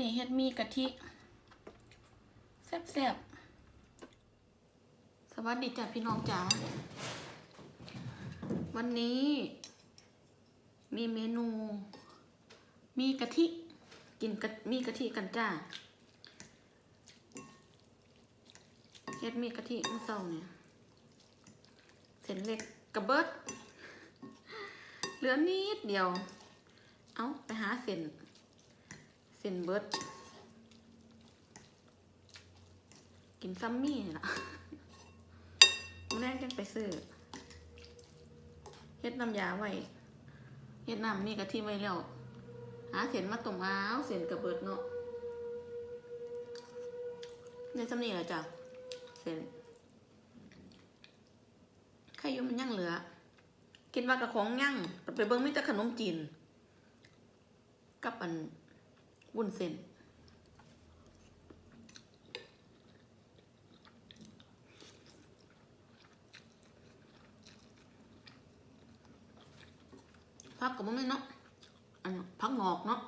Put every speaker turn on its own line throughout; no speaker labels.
นี้เฮ็ดมีกะทิ แซ่บๆ สวัสดีจ้ะพี่น้องจ๋า วันนี้ มีเมนู มีกะทิ กินกะมีกะทิกันจ้าเฮ็ดมีกะทิมื่อเช้าเนี่ยเส้นเล็กกระเบิดเหลือนิดเดียว เอาไปหาเส้น เส้นเบิดกินซัมมี่นี่ล่ะมื้อแรกจังไปซื้อเฮ็ดน้ำยาไว้เฮ็ดน้ำมี่กะทิไว้แล้วหาเส้นมาต้มอ้าเส้นกระเบิดเนาะในซัมนี่แหละจ้ะเส้นใครยู่มันยั่งเหลือ กินว่ากระของยั่งไปเบิ่งมีแต่ขนมจีน กับอัน วุ้นเส้นพักกับมันไม่เนาะอันพักงอกเนาะ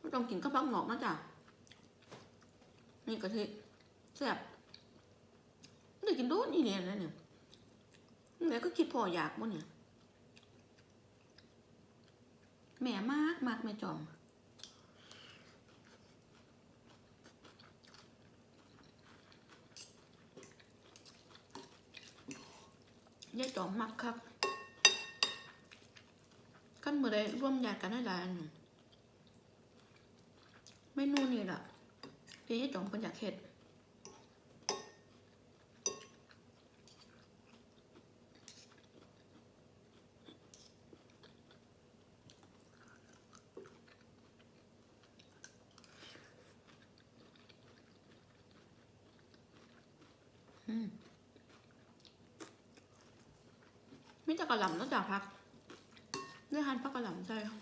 ไม่ต้องกินก็พักงอกนะจ๊ะนี่กะทิแซ่บนี่กินโดนนี่เนี่ยนะเนี่ยแล้วก็คิดพออยากมั้งเนี่ยแม่มากมากแม่จอม ยายจอมมักครับกันเมื่อไรร่วมญาติกันได้หลายอันเมนูนี่ล่ะที่ยายจอมเป็นอยากเห็ดอืม ไม่จะกระหล่ำนอกจากพักได้ทานพักกระหล่ำใช่ค่ะ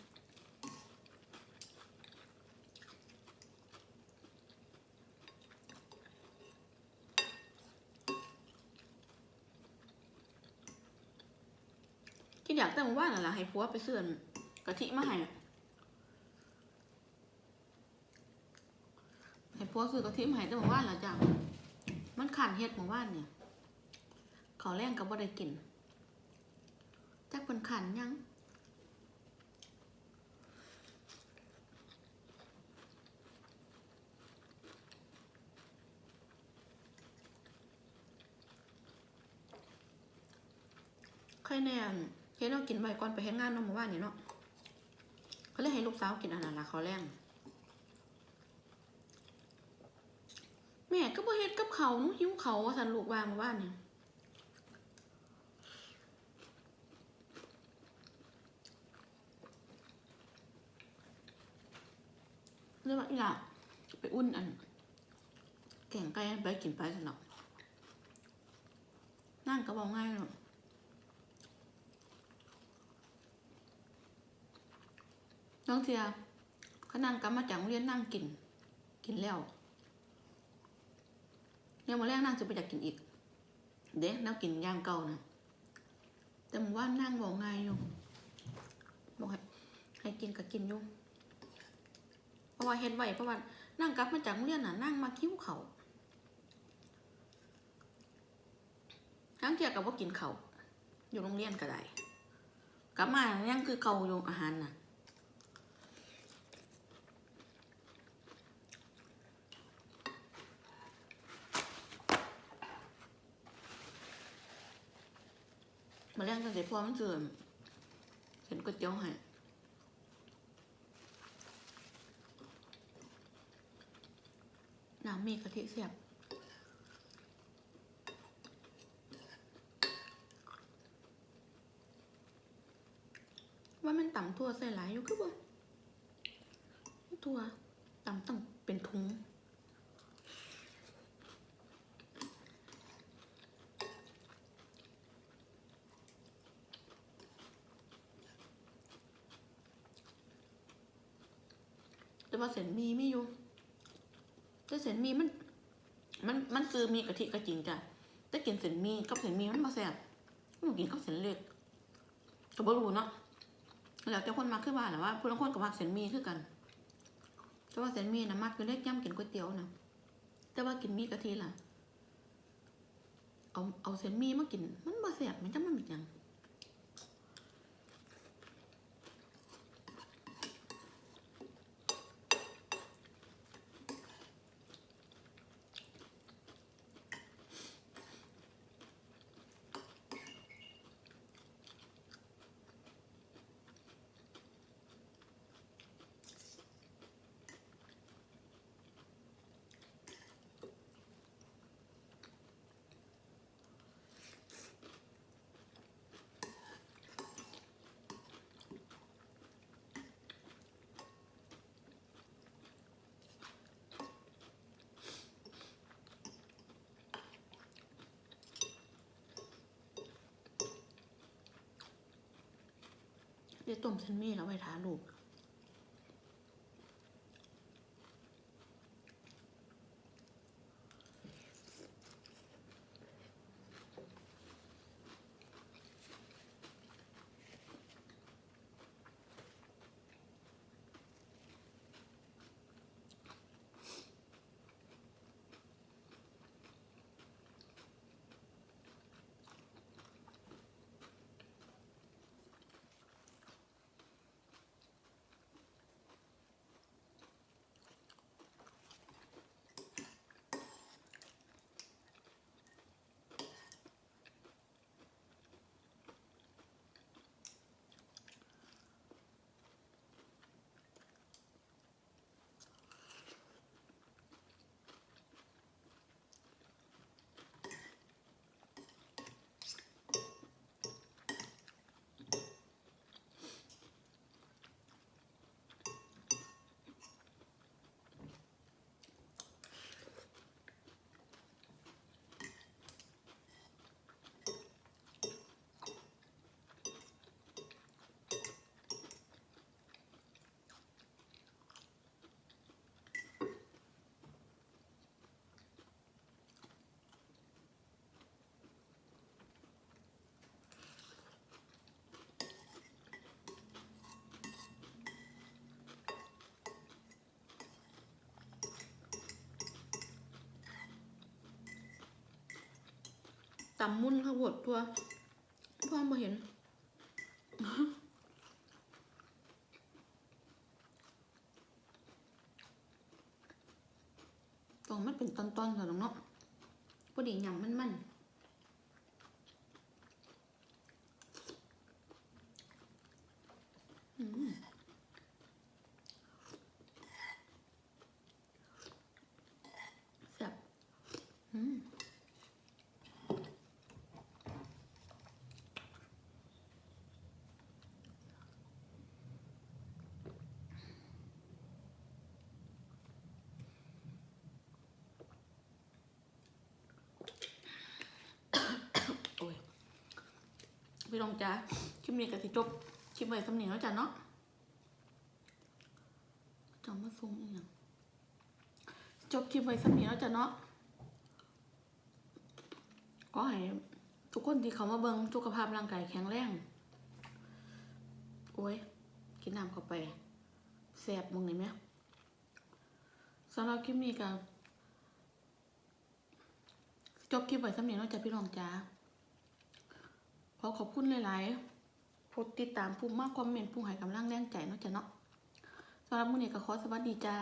กินอยากแต่ว่าน่ะล่ะให้ผัวไปเสื่อนกะทิมาให้ให้ผัวซื้อกะทิมาให้แต่ว่านล่ะจ้ะมันขันเฮ็ดหมู่บ้านเนี่ยเขาแรงกับบ่ได้กิน จักเพิ่นขันยังใครแน่นเฮ็ดเรากินใบก่อนไปเฮ็ดงานเนาะเมื่อวานนี่เนาะเขาเลยให้ลูกสาวกินอันนั้นละเขาแรงแม่ก็บ่เฮ็ดกับเขาหนูหิวเขาวว่าซั่นลูกว่าเมื่อวานนี่ เรียกว่อีหล่ะไปอุ่นอันแกงไก่ไปกินไปสนอกนั่งก็บอกง่ายหรอกน้องเทียเขานั่งกลับมาจากโรงเรียนนั่งกิน กินแล้วยังมาแรกนั่งจะไปอยากกินอีก เด็กนั่งกินย่างเก่านะแต่มึงว่านั่งบอกง่ายอยู่บอกให้ให้กินก็กินอยู่ เพราะว่าเฮ็ดไว้เพราะว่านั่งกลับมาจากโรงเรียนน่ะนั่งมาคิ้วเขาทั้งเที่ยกับว่ากินเขาอยู่โรงเรียนก็ได้กลับมายังคือเขาอยู่อาหารน่ะมาเลี้ยงกันเสร็จพอมันเสื่อมเห็นก๋วยเตี๋ยวให้ น้ำ มีกะทิเสียบว่ามันต่ำทั่วใส่หลายอยู่คือบ่ทั่วต่ำต้องเป็นทุงแต่ว่าเส้นหมีไม่อยู่ แต่เส้นมีมันมันมันคือมีกะทิก็จริงจ้ะแต่กินเส้นมีกับเส้นมีมันมาแซ่บมันกินกับเส้นเล็กก็บ่รู้เนาะแล้วแต่คนมาคือว่าแหละว่าผู้ละคนก็มักเส้นมีคือกัน แต่ว่าเส้นมีนะมักอยู่เล็กย่ำกินก๋วยเตี๋ยวนะแต่ว่ากินมีกะทิล่ะ เอาเอาเส้นมีมากิน มันบ่แซ่บมันจะมันเป็นยัง เดี๋ยวต้มเส้นมี่แล้วไปทาลูก ตำมุนข้าวบดตัวพ่อมาเห็น ตรงมันเป็นตอนๆเถอะน้องเนาะพอดีหยำมันๆนอืมแซ่บอืม โอ้ย พี่ลองจ้าคลิปนี้กับสิจบคลิปไว้สำเนียงแล้วจ้ะเนาะจำมาทรงอีกอย่างจบคลิปไว้สำเนียงแล้วจ้ะเนาะก็ให้ทุกคนที่เขามาเบิ่งสุขภาพร่างกายแข็งแรงโอ้ยกินน้ำเข้าไปแสบมึงเห็นไหมสำหรับคลิปนี้กับจบคลิปไว้สำเนียงแล้วจ้ะพี่รองจ้า อขอบคุณหลายๆผู้ติดตามผู้มากคอมเมนต์ผู้ให้กำลังแรงใจเนาะจ้ะเนาะสำหรับมื้อนี้ก็ขอสวัสดีจ้า